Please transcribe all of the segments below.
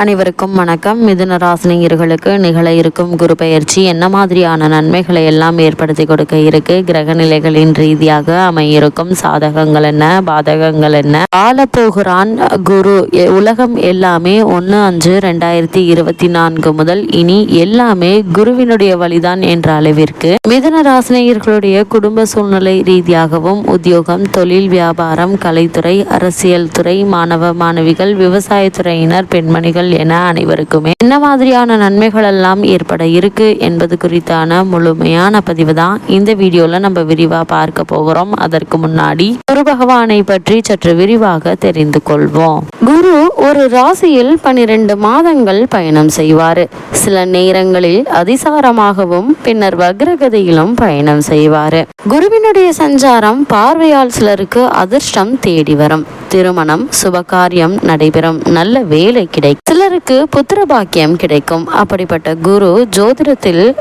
அனைவருக்கும் வணக்கம். மிதுன ராசினியர்களுக்கு நிகழ இருக்கும் குரு பயிற்சி என்ன மாதிரியான நன்மைகளை எல்லாம் ஏற்படுத்தி கொடுக்க இருக்கு? கிரக நிலைகளின் ரீதியாக அமையிருக்கும் சாதகங்கள் என்ன? பாதகங்கள் என்ன? ஆளப்போகிறான் குரு. எ- உலகம் எல்லாமே ஒன்று அஞ்சு ரெண்டாயிரத்தி இருபத்தி நான்கு முதல் இனி எல்லாமே குருவினுடைய வழிதான் என்ற அளவிற்கு மிதுன ராசினியர்களுடைய குடும்ப சூழ்நிலை ரீதியாகவும் உத்தியோகம் தொழில் வியாபாரம் கலைத்துறை அரசியல் துறை மாணவ மாணவிகள் விவசாயத்துறையினர் பெண்மணிகள் என அனைவருக்குமே. என்ன மாதிரியான நன்மைகள் எல்லாம் ஏற்பட இருக்கு என்பது குறித்தான முழுமையான பதிவு தான் இந்த வீடியோல நம்ம விரிவா பார்க்க போகிறோம். அதற்கு முன்னாடி குரு பகவானை பற்றி சற்று விரிவாக தெரிந்து கொள்வோம். குரு ஒரு ராசியில் பனிரெண்டு மாதங்கள் பயணம் செய்வார். சில நேரங்களில் அதிசாரமாகவும் பின்னர் வக்ரகதியிலும் பயணம் செய்வார். குருவினுடைய சஞ்சாரம் பார்வையால் சிலருக்கு அதிர்ஷ்டம் தேடி வரும். திருமணம் சுபகாரியம் நடைபெறும். நல்ல வேலை கிடைக்கும். சிலருக்கு புத்திர பாக்கியம் கிடைக்கும். அப்படிப்பட்ட குரு ஜோதிடத்தில்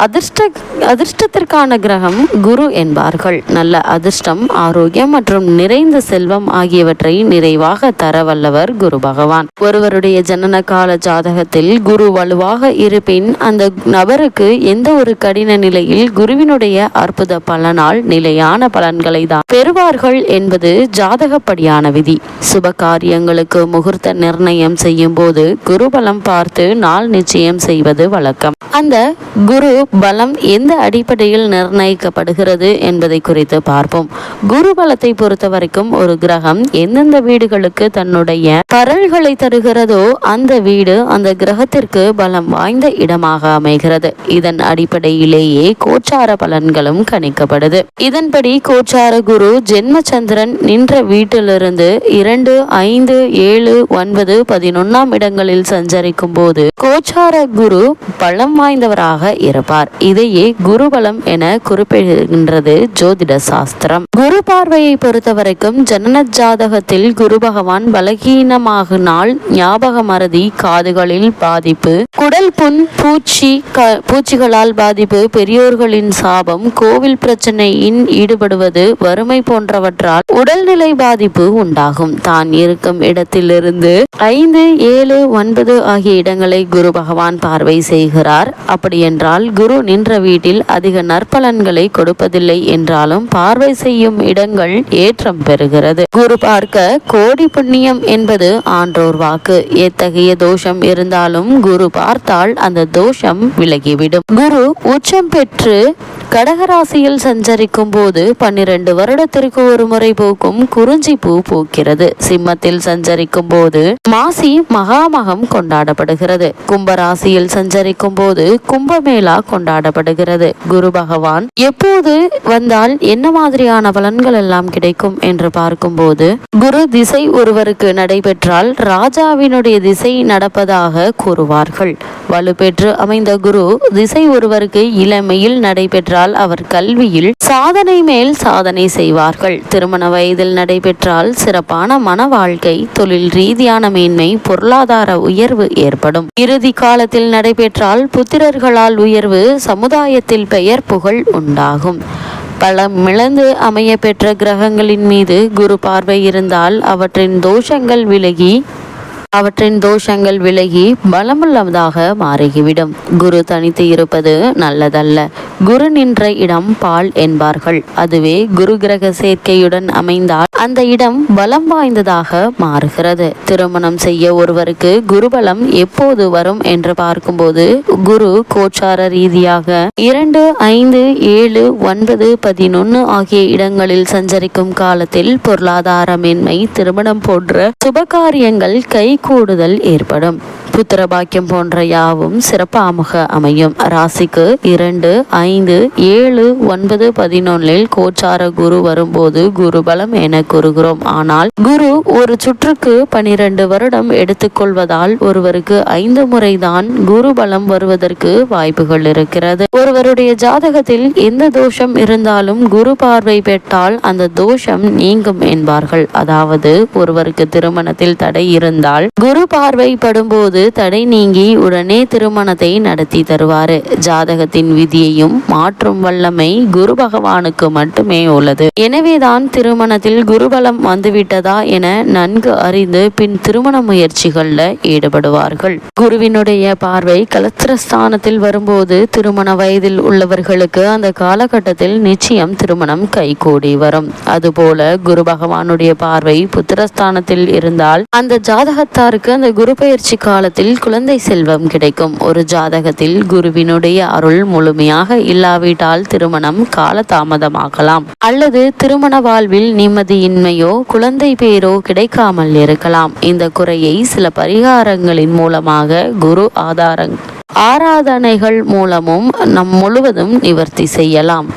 அதிர்ஷ்ட அதிர்ஷ்டத்திற்கான கிரகம் குரு என்பார்கள். நல்ல அதிர்ஷ்டம் ஆரோக்கியம் மற்றும் நிறைந்த செல்வம் ஆகியவற்றை நிறைவாக தர வல்லவர் குரு பகவான். ஒருவருடைய ஜனன கால ஜாதகத்தில் குரு வலுவாக இருப்பின் அந்த நபருக்கு எந்த ஒரு கடின நிலையில் குருவினுடைய அற்புத பலனால் நிலையான பலன்களை தான் பெறுவார்கள் என்பது ஜாதகப்படியான விதி. சுப காரியங்களுக்கு முகூர்த்த நிர்ணயம் செய்யும் போது குரு பலம் பார்த்து நாள் நிச்சயம் செய்வது வழக்கம். அந்த குரு பலம் எந்த அடிப்படையில் நிர்ணயிக்கப்படுகிறது என்பதை குறித்து பார்ப்போம். குரு பலத்தை பொறுத்த வரைக்கும் ஒரு கிரகம் எந்தெந்த வீடுகளுக்கு தன்னுடைய பரல்களை தருகிறதோ அந்த வீடு அந்த கிரகத்திற்கு பலம் வாய்ந்த இடமாக அமைகிறது. இதன் அடிப்படையிலேயே கோச்சார பலன்களும் கணிக்கப்படுது. இதன்படி கோச்சார குரு ஜென்மச்சந்திரன் நின்ற வீட்டிலிருந்து இரண்டு ஐந்து ஏழு ஒன்பது பதினொன்னாம் இடங்களில் சஞ்சரிக்கும் போது கோச்சார குரு பலம் வாய்ந்தவராக இருப்பார். இதையே குருபலம் என குறிப்பிடுகின்றது ஜோதிட சாஸ்திரம். குரு பார்வையை பொறுத்த வரைக்கும் ஜனன ஜாதகத்தில் குரு பகவான் பலகீனமாகினால் ஞாபக மறதி காதுகளில் பாதிப்பு குடல் புண் பூச்சி பூச்சிகளால் பாதிப்பு பெரியோர்களின் சாபம் கோவில் பிரச்சனையின் ஈடுபடுவது வறுமை போன்றவற்றால் உடல்நிலை பாதிப்பு உண்டாகும். தான் இருக்கும் இடத்திலிருந்து ஐந்து ஏழு ஒன்பது ஆகிய இடங்களை குரு பகவான் பார்வை செய்கிறார். அப்படியென்றால் குரு நின்ற வீட்டில் அதிக நற்பலன்களை கொடுப்பதில்லை என்றாலும் பார்வை செய்யும் இடங்கள் ஏற்றம் பெறுகிறது. குரு பார்க்க கோடி புண்ணியம் என்பது ஆன்றோர் வாக்கு. எத்தகைய தோஷம் இருந்தாலும் குரு பார்த்தால் அந்த தோஷம் விலகிவிடும். குரு உச்சம் பெற்று கடகராசியில் சஞ்சரிக்கும் போது பன்னிரண்டு வருடத்திற்கு ஒரு முறை பூக்கும் குறிஞ்சி பூ பூக்கிறது. சிம்மத்தில் சஞ்சரிக்கும் போது மாசி மகாமகம் கொண்டாடப்படுகிறது. கும்பராசியில் சஞ்சரிக்கும் போது கும்பமேளா கொண்டாடப்படுகிறது. குரு பகவான் எப்போது வந்தால் என்ன மாதிரியான பலன்கள் எல்லாம் கிடைக்கும் என்று பார்க்கும்போது குரு திசை ஒருவருக்கு நடைபெற்றால் ராஜாவினுடைய திசை நடப்பதாக கூறுவார்கள். வலுப்பெற்று அமைந்த குரு திசை ஒருவருக்கு இளமையில் நடைபெற்ற என்றால் அவர் கல்வியில் சாதனை மேல் சாதனை செய்வார்கள். திருமண வயதில் நடைபெற்றால் சிறப்பான மன வாழ்க்கை தொழில் ரீதியான மேன்மை பொருளாதார உயர்வு ஏற்படும். இறுதி காலத்தில் நடைபெற்றால் புத்திரர்களால் உயர்வு சமுதாயத்தில் பெயர் புகழ் உண்டாகும். பலமிழந்து அமைய பெற்ற கிரகங்களின் மீது குரு பார்வை இருந்தால் அவற்றின் தோஷங்கள் விலகி அவற்றின் தோஷங்கள் விலகி பலமுள்ளதாக மாறிவிடும். குரு தனித்து இருப்பது நல்லதல்ல. குரு நின்ற இடம் பால் என்பார்கள். அதுவே குரு கிரக சேர்க்கையுடன் அமைந்தால் அந்த இடம் பலம் வாய்ந்ததாக மாறுகிறது. திருமணம் செய்ய ஒருவருக்கு குருபலம் எப்போது வரும் என்று பார்க்கும்போது குரு கோச்சார ரீதியாக இரண்டு ஐந்து ஏழு ஒன்பது பதினொன்னு ஆகிய இடங்களில் சஞ்சரிக்கும் காலத்தில் பொருளாதார மேன்மை திருமணம் போன்ற சுபகாரியங்கள் கை கூடுதல் ஏற்படும். புத்திர பாக்கியம் போன்ற யாவும் சிறப்பாக அமையும். ராசிக்கு இரண்டு ஐந்து ஏழு ஒன்பது பதினொன்னில் கோச்சார குரு வரும்போது குரு பலம் என கூறுகிறோம். ஆனால் குரு ஒரு சுற்றுக்கு பனிரெண்டு வருடம் எடுத்துக்கொள்வதால் ஒருவருக்கு ஐந்து முறைதான் குரு பலம் வருவதற்கு வாய்ப்புகள் இருக்கிறது. ஒருவருடைய ஜாதகத்தில் எந்த தோஷம் இருந்தாலும் குரு பார்வை பெற்றால் அந்த தோஷம் நீங்கும் என்பார்கள். அதாவது ஒருவருக்கு திருமணத்தில் தடை இருந்தால் குரு பார்வை படும்போது தடை நீங்கி உடனே திருமணத்தை நடத்தி தருவார். ஜாதகத்தின் விதியையும் மாற்றும் வல்லமை குரு பகவானுக்கு மட்டுமே உள்ளது. எனவேதான் திருமணத்தில் குருபலம் வந்துவிட்டதா என நன்கு அறிந்து பின் திருமண முயற்சிகள்ல ஈடுபடுவார்கள். குருவினுடைய பார்வை கலத்திரஸ்தானத்தில் வரும்போது திருமண வயதில் உள்ளவர்களுக்கு அந்த காலகட்டத்தில் நிச்சயம் திருமணம் கைகூடி வரும். அதுபோல குரு பகவானுடைய பார்வை புத்திரஸ்தானத்தில் இருந்தால் அந்த ஜாதகத்தாருக்கு அந்த குரு பயிற்சி காலத்தில் குழந்தை செல்வம் கிடைக்கும். ஒரு ஜாதகத்தில் குருவினுடைய அருள் முழுமையாக இல்லாவிட்டால் திருமணம் காலதாமதமாகலாம். அல்லது திருமண வாழ்வில் நிம்மதியின்மையோ குழந்தை பேரோ கிடைக்காமல் இருக்கலாம். இந்த குறையை சில பரிகாரங்களின் மூலமாக குரு ஆதாரங் ஆராதனைகள் மூலமும் நம் முழுவதும் நிவர்த்தி செய்யலாம்.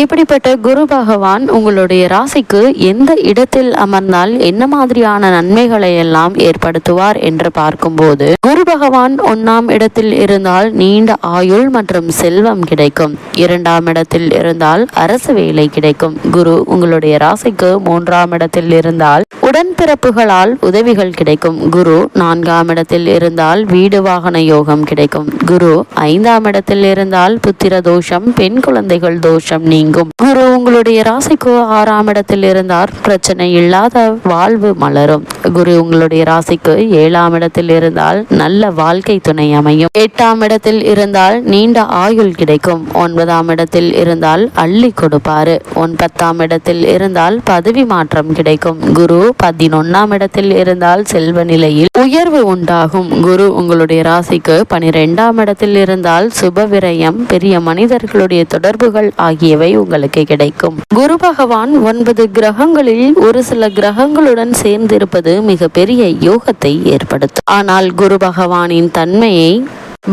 இப்படிப்பட்ட குரு பகவான் உங்களுடைய ராசிக்கு எந்த இடத்தில் அமர்ந்தால் என்ன மாதிரியான நன்மைகளை எல்லாம் ஏற்படுத்துவார் என்று பார்க்கும்போது குரு பகவான் ஒன்னாம் இடத்தில் இருந்தால் நீண்ட ஆயுள் மற்றும் செல்வம் கிடைக்கும். இரண்டாம் இடத்தில் இருந்தால் அரசு வேலை கிடைக்கும். குரு உங்களுடைய ராசிக்கு மூன்றாம் இடத்தில் இருந்தால் உடன்பிறப்புகளால் உதவிகள் கிடைக்கும். குரு நான்காம் இடத்தில் இருந்தால் வீடு வாகன யோகம் கிடைக்கும். குரு ஐந்தாம் இடத்தில் இருந்தால் புத்திர தோஷம் பெண் குழந்தைகள் தோஷம் நீங்கும். குரு உங்களுடைய ராசிக்கு ஆறாம் இடத்தில் இருந்தால் பிரச்சனை இல்லாத வாழ்வு மலரும். குரு உங்களுடைய ராசிக்கு ஏழாம் இடத்தில் இருந்தால் நல்ல வாழ்க்கை துணை அமையும். எட்டாம் இடத்தில் இருந்தால் நீண்ட ஆயுள் கிடைக்கும். ஒன்பதாம் இடத்தில் இருந்தால் அள்ளி கொடுப்பாரு. ஒன்பத்தாம் இடத்தில் இருந்தால் பதவி மாற்றம் கிடைக்கும். குரு பதினொன்னாம் இடத்தில் இருந்தால் செல்வ நிலையில் உயர்வு உண்டாகும். குரு உங்களுடைய ராசிக்கு பனிரெண்டாம் இடத்தில் இருந்தால் சுப விரயம் பெரிய மனிதர்களுடைய தொடர்புகள் ஆகியவை உங்களுக்கு கிடைக்கும். குரு பகவான் ஒன்பது கிரகங்களில் ஒரு சில கிரகங்களுடன் சேர்ந்திருப்பது மிகப்பெரிய யோகத்தை ஏற்படுத்தும். ஆனால் குரு பகவானின் தன்மையை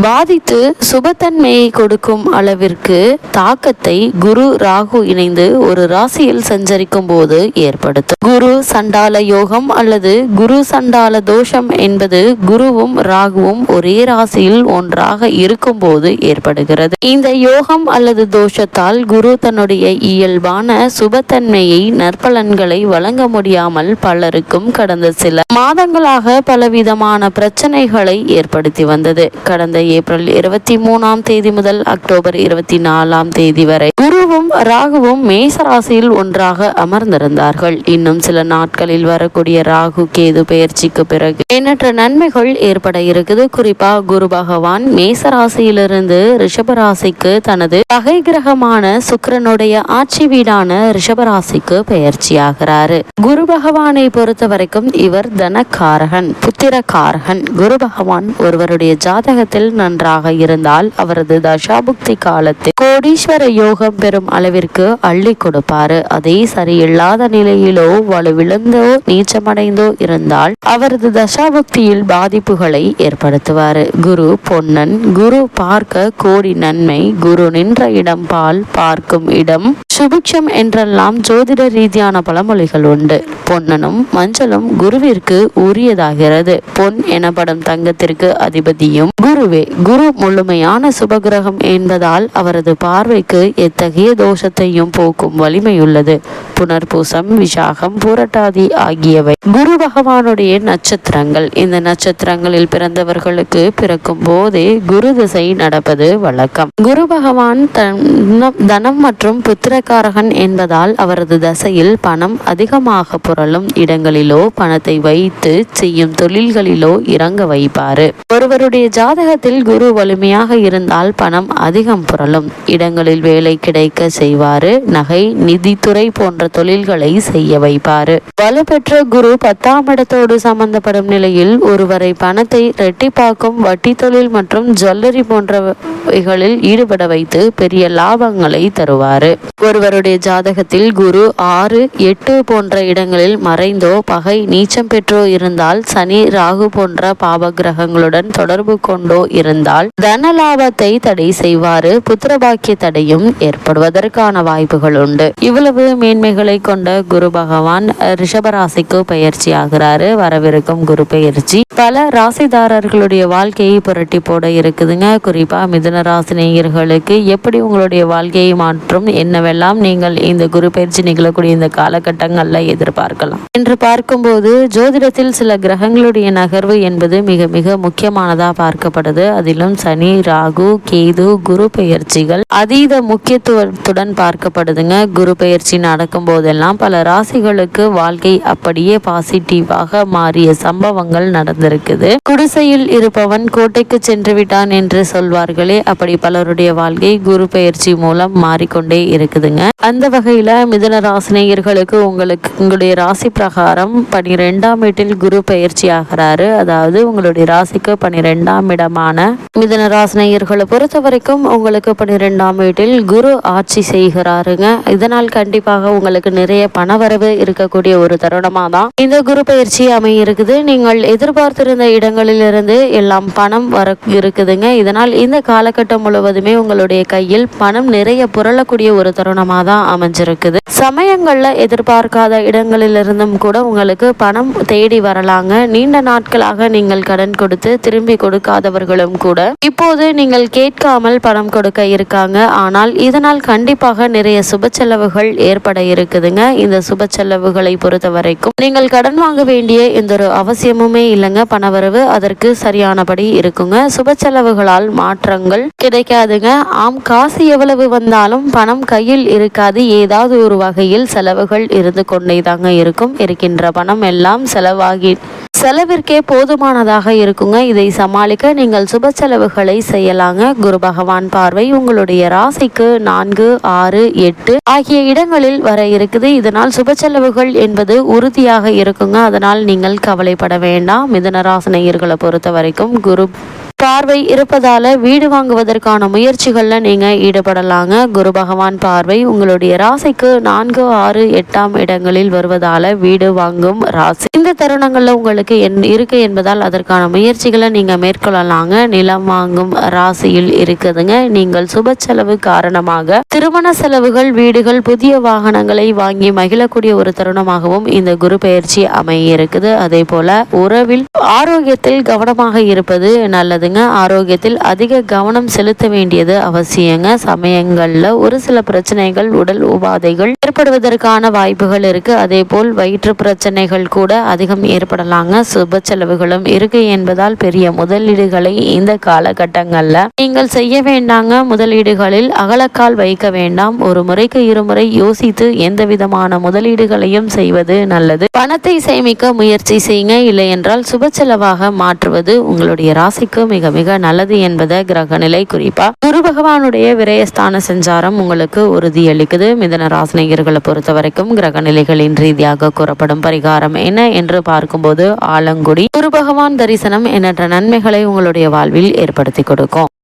பாதித்து சுபத்தன்மையை கொடுக்கும் அளவிற்கு தாக்கத்தை குரு ராகு இணைந்து ஒரு ராசியில் சஞ்சரிக்கும் போது ஏற்படுத்தும். குரு சண்டால யோகம் அல்லது குரு சண்டால தோஷம் என்பது குருவும் ராகுவும் ஒரே ராசியில் ஒன்றாக இருக்கும் போது ஏற்படுகிறது. இந்த யோகம் அல்லது தோஷத்தால் குரு தன்னுடைய இயல்பான சுபத்தன்மையை நற்பலன்களை வழங்க முடியாமல் பலருக்கும் கடந்த சில மாதங்களாக பலவிதமான பிரச்சனைகளை ஏற்படுத்தி வந்தது. கடந்த ஏப்ரல் இருபத்தி மூணாம் தேதி முதல் அக்டோபர் இருபத்தி நாலாம் தேதி வரை குருவும் ராகுவும் மேச ராசியில் ஒன்றாக அமர்ந்திருந்தார்கள். இன்னும் சில நாட்களில் வரக்கூடிய ராகு கேது பயிற்சிக்கு பிறகு எண்ணற்ற நன்மைகள் ஏற்பட இருக்குது. குறிப்பா குரு பகவான் மேச ராசியிலிருந்து ரிஷபராசிக்கு தனது பகை கிரகமான சுக்கரனுடைய ஆட்சி வீடான ரிஷபராசிக்கு பயிற்சியாகிறாரு. குரு பகவானை பொறுத்த வரைக்கும் இவர் தனக்காரகன் புத்திரக்காரகன். குரு பகவான் ஒருவருடைய ஜாதகத்தில் உடல் நன்றாக இருந்தால் அவரது தசாபுக்தி காலத்தில் கோடீஸ்வர யோகம் பெறும் அளவிற்கு அள்ளி கொடுப்பாரு. அதே சரியில்லாத நிலையிலோ வலுவிழந்தோ நீச்சமடைந்தோ இருந்தால் அவரது தசாபுக்தியில் பாதிப்புகளை ஏற்படுத்துவாரு. குரு பொன்னன் குரு பார்க்க கோடி நன்மை குரு நின்ற இடம் பால் பார்க்கும் இடம் சுபிக்ஷம் என்றெல்லாம் ஜோதிட ரீதியான பழமொழிகள் உண்டு. பொன்னனும் மஞ்சளும் குருவிற்கு உரியதாகிறது. பொன் எனப்படும் தங்கத்திற்கு அதிபதியும் குருவே குரு முழுமையான சுபகிரகம் என்பதால் அவரது பார்வைக்கு எத்தகைய தோஷத்தையும் போக்கும் வலிமையுள்ளது. புனர்பூசம் விசாகம் பூரட்டாதி ஆகியவை குரு பகவானுடைய நட்சத்திரங்கள். இந்த நட்சத்திரங்களில் பிறந்தவர்களுக்கு பிறக்கும் போதே குரு திசை நடப்பது வழக்கம். குரு பகவான் தனம் தனம் மற்றும் பணக்காரகன் என்பதால் அவரது தசையில் பணம் அதிகமாக புரளும் இடங்களிலோ பணத்தை வைத்து செய்யும் தொழில்களிலோ இறங்க வைப்பார். ஒருவருடைய ஜாதகத்தில் குரு வலிமையாக இருந்தால் பணம் அதிகம் புரளும். இடங்களில் வேலை கிடைக்க செய்வாரு. நகை நிதித்துறை போன்ற தொழில்களை செய்ய வைப்பாரு. வலுப்பெற்ற குரு பத்தாம் இடத்தோடு சம்பந்தப்படும் நிலையில் ஒருவரை பணத்தை இரட்டிப்பாக்கும் வட்டி தொழில் மற்றும் ஜுவல்லரி போன்றவைகளில் ஈடுபட வைத்து பெரிய லாபங்களை தருவாரு. ஒருவருடைய ஜாதகத்தில் குரு ஆறு எட்டு போன்ற இடங்களில் மறைந்தோ பகை நீச்சம் பெற்றோ இருந்தால் சனி ராகு போன்ற பாப கிரகங்களுடன் தொடர்பு கொண்டோ இருந்தால் தன லாபத்தை தடை செய்வாரு புத்திரபாக்கிய தடையும் ஏற்படுவதற்கான வாய்ப்புகள் உண்டு. இவ்வளவு மேன்மைகளை கொண்ட குரு பகவான் ரிஷபராசிக்கு பயிற்சி ஆகிறாரு வரவிருக்கும் குரு பயிற்சி பல ராசிதாரர்களுடைய வாழ்க்கையை புரட்டி போட இருக்குதுங்க. குறிப்பா மிதுன ராசி நேயர்களுக்கு எப்படி உங்களுடைய வாழ்க்கையை மாற்றும் என்னவெல்லாம் எல்லாம் நீங்கள் இந்த குரு பயிற்சி நிகழக்கூடிய இந்த காலகட்டங்களில் எதிர்பார்க்கலாம். என்று பார்க்கும்போது ஜோதிடத்தில் சில கிரகங்களுடைய நகர்வு என்பது மிக மிக முக்கியமானதா பார்க்கப்படுது. அதிலும் சனி ராகு கேது குரு பெயர்ச்சிகள் அதீத முக்கியத்துவத்துடன் பார்க்கப்படுதுங்க. குரு பெயர்ச்சி நடக்கும் போதெல்லாம் பல ராசிகளுக்கு வாழ்க்கை அப்படியே பாசிட்டிவாக மாறிய சம்பவங்கள் நடந்திருக்குது. குடிசையில் இருப்பவன் கோட்டைக்கு சென்று விட்டான் என்று சொல்வார்களே. அப்படி பலருடைய வாழ்க்கை குரு பெயர்ச்சி மூலம் மாறிக்கொண்டே இருக்குதுங்க. அந்த வகையில மிதன ராசினியர்களுக்கு உங்களுக்கு உங்களுடைய ராசி பிரகாரம் பனிரெண்டாம் வீட்டில் குரு பயிற்சி ஆகிறாரு. அதாவது உங்களுடைய ராசிக்கு பனிரெண்டாம் இடமான மிதன ராசினியர்களை பொறுத்த வரைக்கும் உங்களுக்கு பனிரெண்டாம் வீட்டில் குரு ஆட்சி செய்கிறாருங்க. இதனால் கண்டிப்பாக உங்களுக்கு நிறைய பணவரவு இருக்கக்கூடிய ஒரு தருணமாக தான் இந்த குரு பயிற்சி அமையிருக்குது. நீங்கள் எதிர்பார்த்திருந்த இடங்களிலிருந்து எல்லாம் பணம் வர இருக்குதுங்க. இதனால் இந்த காலகட்டம் முழுவதுமே உங்களுடைய கையில் பணம் நிறைய புரளக்கூடிய ஒரு தருணம் தருணமாக தான் அமைஞ்சிருக்குது. சமயங்கள்ல எதிர்பார்க்காத இடங்களிலிருந்தும் கூட உங்களுக்கு பணம் தேடி வரலாங்க. நீண்ட நாட்களாக நீங்கள் கடன் கொடுத்து திரும்பி கொடுக்காதவர்களும் கூட. இப்போது நீங்கள் கேட்காமல் பணம் கொடுக்க இருக்காங்க. ஆனால் இதனால் கண்டிப்பாக நிறைய சுப செலவுகள் ஏற்பட இருக்குதுங்க. இந்த சுப செலவுகளை பொறுத்த வரைக்கும் நீங்கள் கடன் வாங்க வேண்டிய எந்த ஒரு அவசியமுமே இல்லைங்க. பணவரவு அதற்கு சரியானபடி இருக்குங்க. சுப செலவுகளால் மாற்றங்கள் கிடைக்காதுங்க. ஆம் காசு எவ்வளவு வந்தாலும் பணம் கையில் இருக்காது. ஏதாவது ஒரு வகையில் செலவுகள் இருந்து கொண்டே தாங்க இருக்கும். இருக்கின்ற பணம் எல்லாம் செலவாகி செலவிற்கே போதுமானதாக இருக்குங்க. இதை சமாளிக்க நீங்கள் சுப செலவுகளை செய்யலாங்க. குரு பகவான் பார்வை உங்களுடைய ராசிக்கு நான்கு ஆறு எட்டு ஆகிய இடங்களில் வர இருக்குது. இதனால் சுப செலவுகள் என்பது உறுதியாக இருக்குங்க. அதனால் நீங்கள் கவலைப்பட வேண்டாம். மிதன ராசினியர்களை பொறுத்த வரைக்கும் குரு பார்வை இருப்பதால வீடு வாங்குவதற்கான முயற்சிகளில் நீங்கள் ஈடுபடலாங்க. குரு பகவான் பார்வை உங்களுடைய ராசிக்கு நான்கு ஆறு எட்டாம் இடங்களில் வருவதால வீடு வாங்கும் ராசி. இந்த தருணங்களில் உங்களுக்கு என் இருக்கு என்பதால் அதற்கான முயற்சிகளை நீங்கள் மேற்கொள்ளலாங்க. நிலம் வாங்கும் ராசியில் இருக்குதுங்க. நீங்கள் சுப செலவு காரணமாக திருமண செலவுகள் வீடுகள் புதிய வாகனங்களை வாங்கி மகிழக்கூடிய ஒரு தருணமாகவும் இந்த குரு பயிற்சி அமைய இருக்குது. அதே போல உறவில் ஆரோக்கியத்தில் கவனமாக இருப்பது நல்லதுங்க. ஆரோக்கியத்தில் அதிக கவனம் செலுத்த வேண்டியது அவசியங்க. சமயங்களில் ஒரு சில பிரச்சனைகள் உடல் உபாதைகள் ஏற்படுவதற்கான வாய்ப்புகள் இருக்கு. அதே போல் வயிற்று பிரச்சனைகள் கூட அதிகம் ஏற்படலாங்க. சுப செலவுகளும் இருக்கு என்பதால் பெரிய முதலீடுகளை இந்த காலகட்டங்களில் நீங்கள் செய்ய வேண்டாங்க. முதலீடுகளில் அகலக்கால் வைக்க வேண்டாம். ஒரு முறைக்கு இருமுறை யோசித்து எந்த விதமான முதலீடுகளையும் செய்வது நல்லது. பணத்தை சேமிக்க முயற்சி செய்யுங்க. இல்லை என்றால் சுப செலவாக மாற்றுவது உங்களுடைய ராசிக்கு மிக மிக நல்லது என்பதை கிரக நிலை குறிப்பா குரு பகவானுடைய விரயஸ்தான சஞ்சாரம் உங்களுக்கு உறுதியளிக்குது. மிதன ராசினியர்களை பொறுத்த வரைக்கும் கிரக நிலைகளின் ரீதியாக கூறப்படும் பரிகாரம் என்ன என்று பார்க்கும்போது ஆலங்குடி குரு பகவான் தரிசனம் எண்ணற்ற நன்மைகளை உங்களுடைய வாழ்வில் ஏற்படுத்தி கொடுக்கும்.